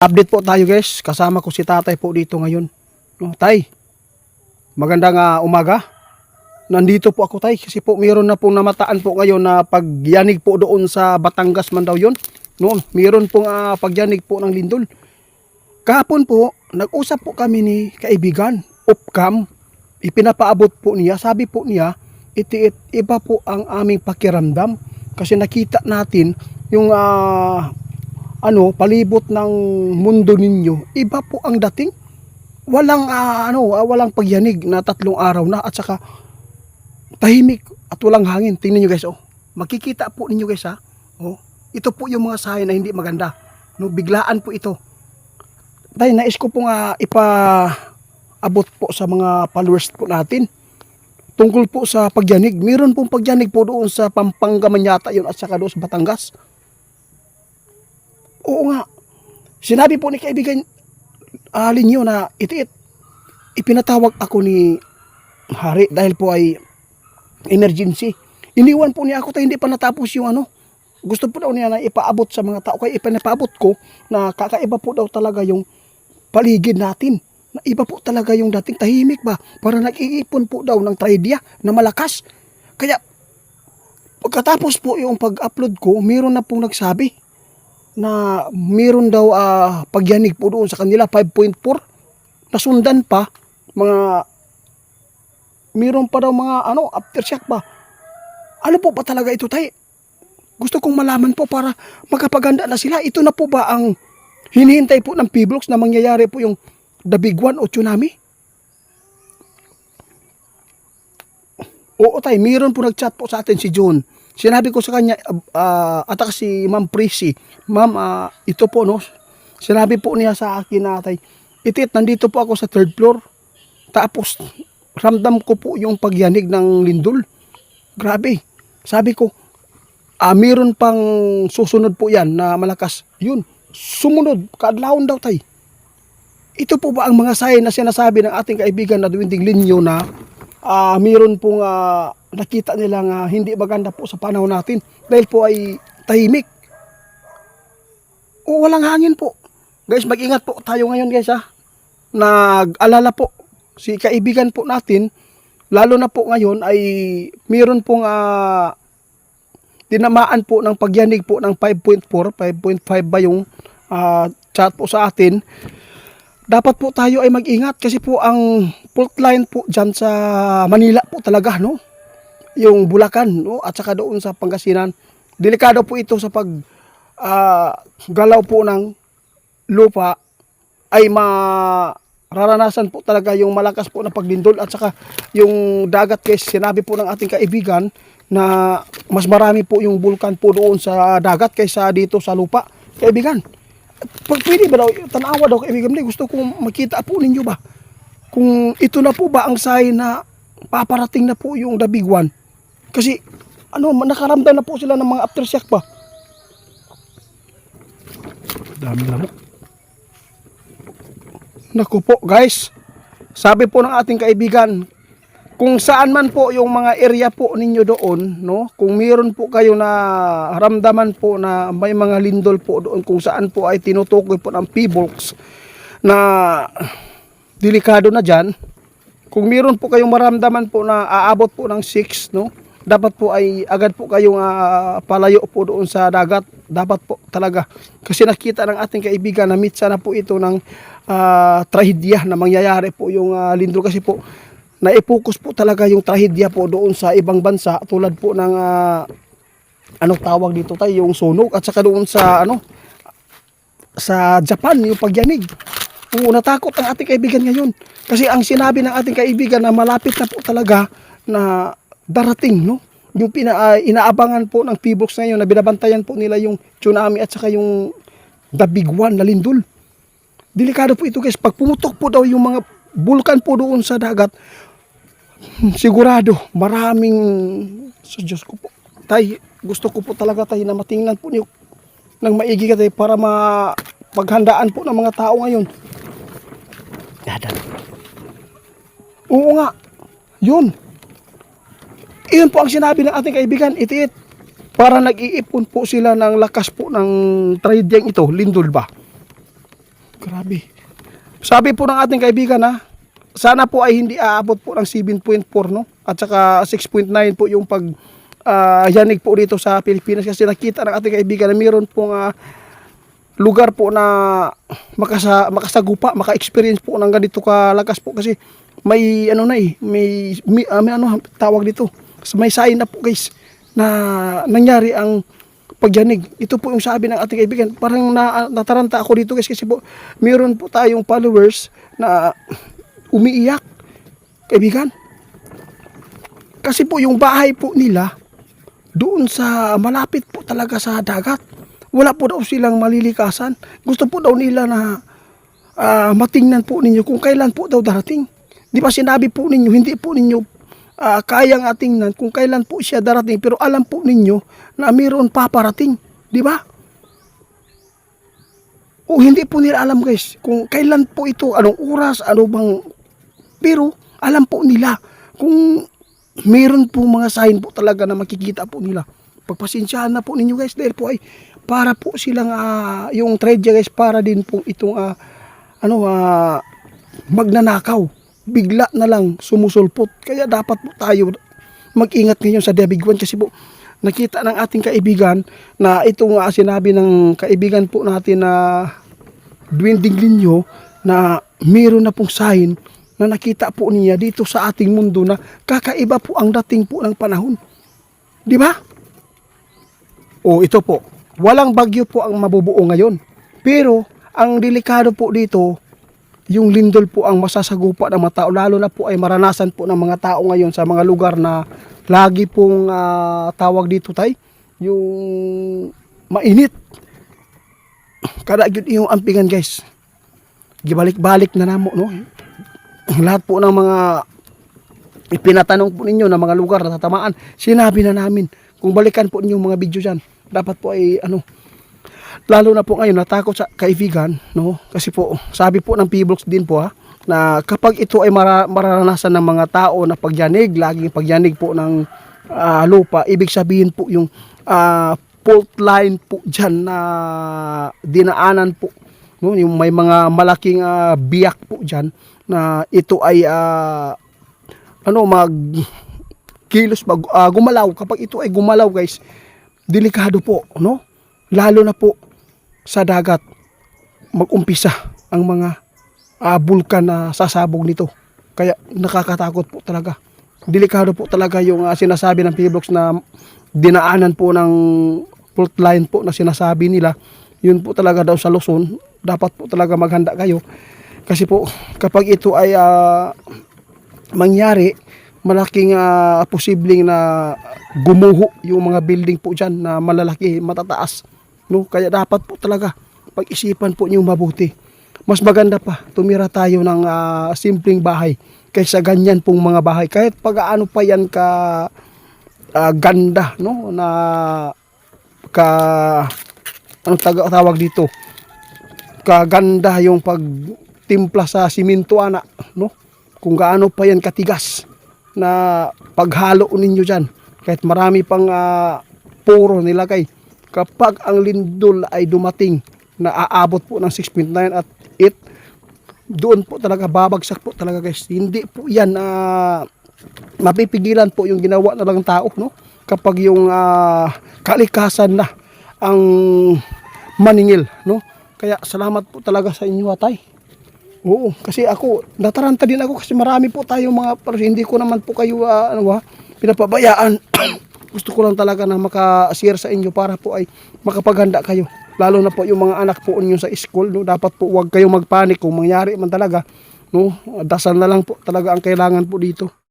Update po tayo guys. Kasama ko si tatay po dito ngayon. No, tay, magandang ah, umaga. Nandito po ako tay kasi po mayroon na pong namataan po ngayon na pagyanig po doon sa Batangas man daw yun. Noon, mayroon pong ah, pagyanig po ng lindol. Kahapon po, nag-usap po kami ni kaibigan, Upcam. Ipinapaabot po niya, sabi po niya, iti iba po ang aming pakiramdam kasi nakita natin yung ah, ano, palibot ng mundo ninyo, iba po ang dating. Walang ah, ano, ah, walang pagyanig na tatlong araw na at saka tahimik at walang hangin. Tingnan niyo guys, oh. Makikita po ninyo guys, ha. Oh. Ito po yung mga sign na hindi maganda. No, biglaan po ito. Dahil nais ko po nga ipa abot po sa mga followers po natin tungkol po sa pagyanig. Meron pong pagyanig po doon sa Pampanga Manyata yun at saka doon sa Batangas. Oo nga. Sinabi po ni kaibigan alin niyo na itiit. Ipinatawag ako ni Hari dahil po ay emergency. Iniwan po niya ako tayo hindi pa natapos yung ano. Gusto po daw niya na ipaabot sa mga tao. Kaya ipinapaabot ko na kakaiba po daw talaga yung paligid natin. Na iba po talaga yung dating tahimik ba. Para nag-iipon po daw ng trahedya na malakas. Kaya pagkatapos po yung pag-upload ko, meron na pong nagsabi na meron daw ah, pagyanig po doon sa kanila 5.4 nasundan pa mga meron pa daw mga ano aftershock ba ano po ba talaga ito tay? Gusto kong malaman po para magkapaganda na sila. Ito na po ba ang hinihintay po ng P-Blocks na mangyayari po yung the big one o tsunami? Oo tay, meron po nag-chat po sa atin si June. Sinabi ko sa kanya, uh, at saka si Ma'am Prissy, Ma'am, ah, ito po no, sinabi po niya sa akin na tay, itit, nandito po ako sa third floor. Tapos, ramdam ko po yung pagyanig ng lindol. Grabe. Sabi ko, ah, meron pang susunod po yan na malakas. Yun, sumunod, kaadlawon daw tay. Ito po ba ang mga sign na sinasabi ng ating kaibigan na Dwinding Linyo na ah meron pong ah, nakita nila nga hindi maganda po sa panahon natin dahil po ay tahimik. O walang hangin po. Guys, mag-ingat po tayo ngayon guys ha. Nag-alala po si kaibigan po natin lalo na po ngayon ay meron pong ah, tinamaan po ng pagyanig po ng 5.4, 5.5 ba yung ah, chat po sa atin dapat po tayo ay mag-ingat kasi po ang fault line po dyan sa Manila po talaga, no? Yung Bulacan, no? At saka doon sa Pangasinan. Delikado po ito sa pag ah, galaw po ng lupa ay mararanasan po talaga yung malakas po na paglindol at saka yung dagat guys, sinabi po ng ating kaibigan na mas marami po yung bulkan po doon sa dagat kaysa dito sa lupa. Kaibigan, pag pwede ba daw, tanawa daw kaibigan gusto kong makita po ninyo ba? Kung ito na po ba ang sign na paparating na po yung the big one? Kasi, ano, nakaramdam na po sila ng mga aftershock ba? Dami lamok. Naku po, guys. Sabi po ng ating kaibigan, kung saan man po yung mga area po ninyo doon, no? Kung meron po kayo na ramdaman po na may mga lindol po doon kung saan po ay tinutukoy po ng P-Box na delikado na diyan. Kung meron po kayong maramdaman po na aabot po ng 6, no? Dapat po ay agad po kayong ah, palayo po doon sa dagat. Dapat po talaga. Kasi nakita ng ating kaibigan na mitsa na po ito ng ah, trahedya na mangyayari po yung ah, lindol kasi po naipokus po talaga yung trahedya po doon sa ibang bansa tulad po ng ah, ano tawag dito tayo yung sunog at saka doon sa ano sa Japan yung pagyanig. Oo, natakot ang ating kaibigan ngayon. Kasi ang sinabi ng ating kaibigan na malapit na po talaga na darating, no? Yung pina, ah, inaabangan po ng P-Box ngayon na binabantayan po nila yung tsunami at saka yung the big one na lindol. Delikado po ito guys. Pag pumutok po daw yung mga bulkan po doon sa dagat, sigurado maraming sa Diyos ko po. Tay, gusto ko po talaga tayo na matingnan po niyo ng maigi ka tayo para ma paghandaan po ng mga tao ngayon. Dadan. Oo nga. Yun. Iyon po ang sinabi ng ating kaibigan, itiit. Para nag-iipon po sila ng lakas po ng tradyang ito, lindol ba? Grabe. Sabi po ng ating kaibigan ha, sana po ay hindi aabot po ng 7.4 no? At saka 6.9 po yung pag ah, yanig po dito sa Pilipinas kasi nakita ng ating kaibigan na mayroon pong ah, lugar po na makasa, makasagupa, maka-experience po ng ganito kalakas po kasi may ano na eh, may, may, ah, may ano tawag dito. May sign na po guys na nangyari ang pagyanig. Ito po yung sabi ng ating kaibigan. Parang na, nataranta ako dito guys kasi po meron po tayong followers na umiiyak. Kaibigan. Kasi po yung bahay po nila doon sa malapit po talaga sa dagat. Wala po daw silang malilikasan. Gusto po daw nila na ah, matingnan po ninyo kung kailan po daw darating. Di ba sinabi po ninyo, hindi po ninyo ah, kayang atingnan kung kailan po siya darating. Pero alam po ninyo na mayroon paparating. Di ba? O hindi po nila alam guys kung kailan po ito, anong oras, ano bang... Pero alam po nila kung meron po mga sign po talaga na makikita po nila. Pagpasensyahan na po ninyo guys dahil po ay para po silang ah, yung trade guys para din po itong ah, ano ah, magnanakaw. Bigla na lang sumusulpot. Kaya dapat po tayo mag-ingat ngayon sa Debiguan kasi po nakita ng ating kaibigan na itong ah, sinabi ng kaibigan po natin na Dwinding Linyo na meron na pong sign na nakita po niya dito sa ating mundo na kakaiba po ang dating po ng panahon. Di ba? O ito po, walang bagyo po ang mabubuo ngayon. Pero ang delikado po dito, yung lindol po ang masasagupa ng mga tao. Lalo na po ay maranasan po ng mga tao ngayon sa mga lugar na lagi pong ah, tawag dito tay, yung mainit. Kada yun yung ampingan guys. Gibalik-balik na namo no. Lahat po ng mga ipinatanong po ninyo na mga lugar na tatamaan, sinabi na namin. Kung balikan po ninyo mga video dyan, dapat po ay ano, lalo na po ngayon natakot sa kaibigan, no? Kasi po, sabi po ng P-Blocks din po ha, na kapag ito ay mara, mararanasan ng mga tao na pagyanig, laging pagyanig po ng ah, lupa, ibig sabihin po yung ah, fault line po dyan na dinaanan po, no? Yung may mga malaking ah, biyak po dyan na ito ay ah, ano mag kilos mag ah, gumalaw kapag ito ay gumalaw guys delikado po no lalo na po sa dagat magumpisa ang mga ah, bulkan na sasabog nito. Kaya nakakatakot po talaga. Delikado po talaga yung ah, sinasabi ng P-Blocks na dinaanan po ng fault line po na sinasabi nila. Yun po talaga daw sa Luzon. Dapat po talaga maghanda kayo. Kasi po kapag ito ay ah, mangyari, malaking ah, posibleng na gumuho yung mga building po dyan na malalaki, matataas. No? Kaya dapat po talaga pag-isipan po niyo mabuti. Mas maganda pa, tumira tayo ng ah, simpleng bahay kaysa ganyan pong mga bahay. Kahit pag-ano pa yan ka ah, ganda, no? Na ka ano taga tawag dito? Kaganda yung pagtimpla sa simento ana, no? kung gaano pa yan katigas na paghalo ninyo dyan. Kahit marami pang ah, puro nilagay. Kapag ang lindol ay dumating na aabot po ng 6.9 at 8, doon po talaga babagsak po talaga guys. Hindi po yan ah, mapipigilan po yung ginawa na lang tao no kapag yung ah, kalikasan na ang maningil no kaya salamat po talaga sa inyo atay Oo, kasi ako, nataranta din ako kasi marami po tayong mga, pero hindi ko naman po kayo, ah, ano ba, pinapabayaan. Gusto ko lang talaga na maka-share sa inyo para po ay makapaghanda kayo. Lalo na po yung mga anak po ninyo sa school, no? dapat po huwag kayong magpanik kung mangyari man talaga. No? Dasal na lang po talaga ang kailangan po dito.